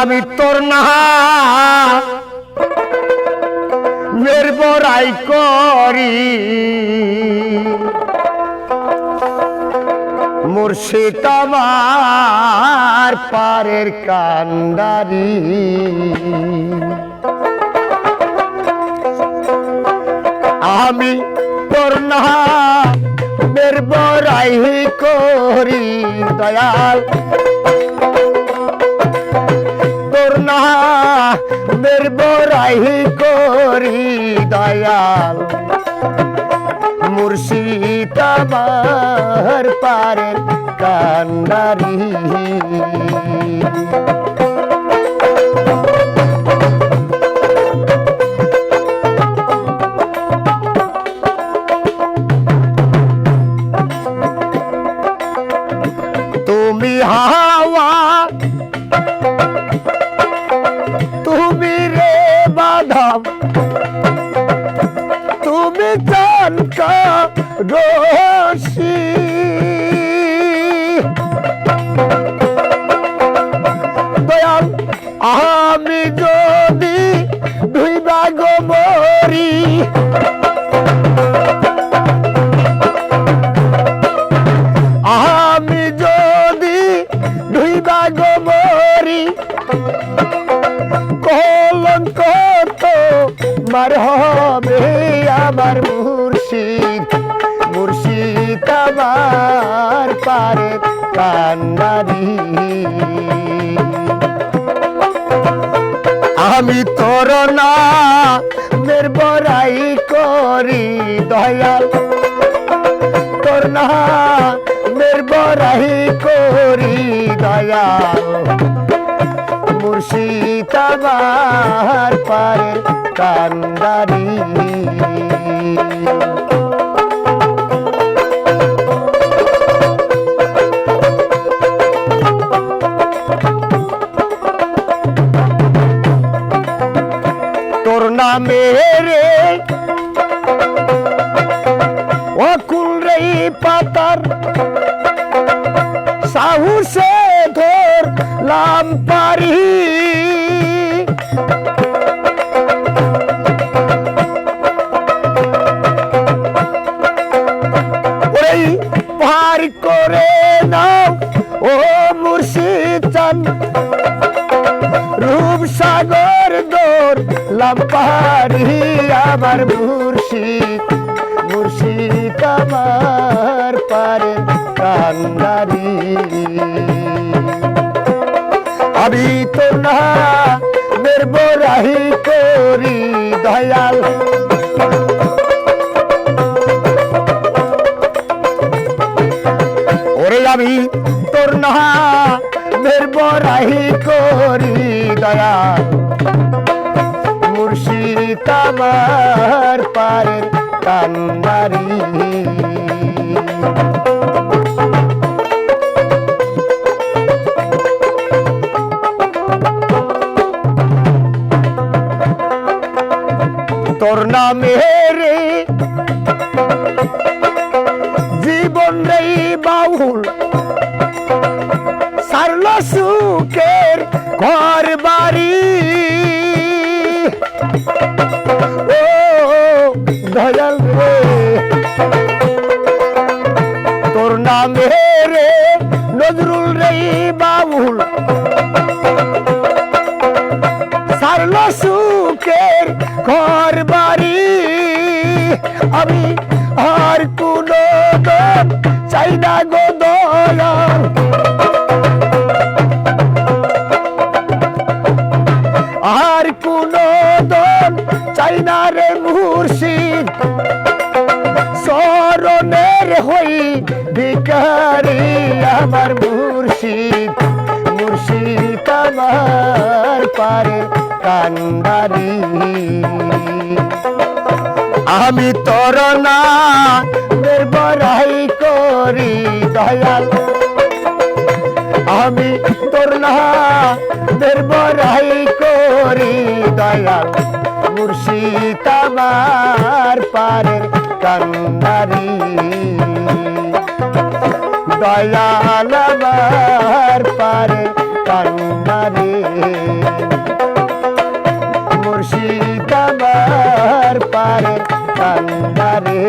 আমি তোর না মের বড়াই করি। মুর্শিদ আমার পারের কান্দারি আমি তোর না মের বড়াই করি, দয়াল। মের বড়াই করি দয়াল। মুর্শিদাবার পারে কান্দারি জানকা রশি দয়াল আমি মার হবে আমার মুর্শিদ মুর্শিদ আমার পারে কান্নারি আমি তোর না মের বড়াই করি দয়াল, তোর না মের বড়াই করি দয়াল। মুর্শিদ আমার পারে কান্দারি। তোর নামে রে অকুল রে পাতার সাহুসে ধর লাম পারি। ওই পার করে নাও, ও মুর্শিদ চান রূপ সাগর দোর লাম্পারি আমার মুর্শিদ। মুর্শিদ আমার পারে কান্দারি। আমি তো না মের বরাহি করি দয়াল। ওরে আমি তোর না মের বরাহি করি দয়াল। মুর্শিদ আমার পারের কান্দারি তোর নামে রে। জীবন রে বাউল। সারল সুখের ঘর বাড়ি। ও দয়াল রে। তোর নামে রে নজরুল রে বাউল সুখের ঘর বাড়ি। আমি আর কোন চাই না গো দয়াল। আর কোন দম চাই না রে মুর্শিদ। স্মরণের হই ভিকারি আমার মুর্শিদ। মুর্শিদ আমার পারে কান্দারি। আমি তোর না বড়াই করি দয়াল। আমি তোর না বড়াই করি দয়াল। মুর্শিদ আমার পারের কান্দারি। দয়াল পারে কান্নারে। মুর্শিদ পারে কান্নারে।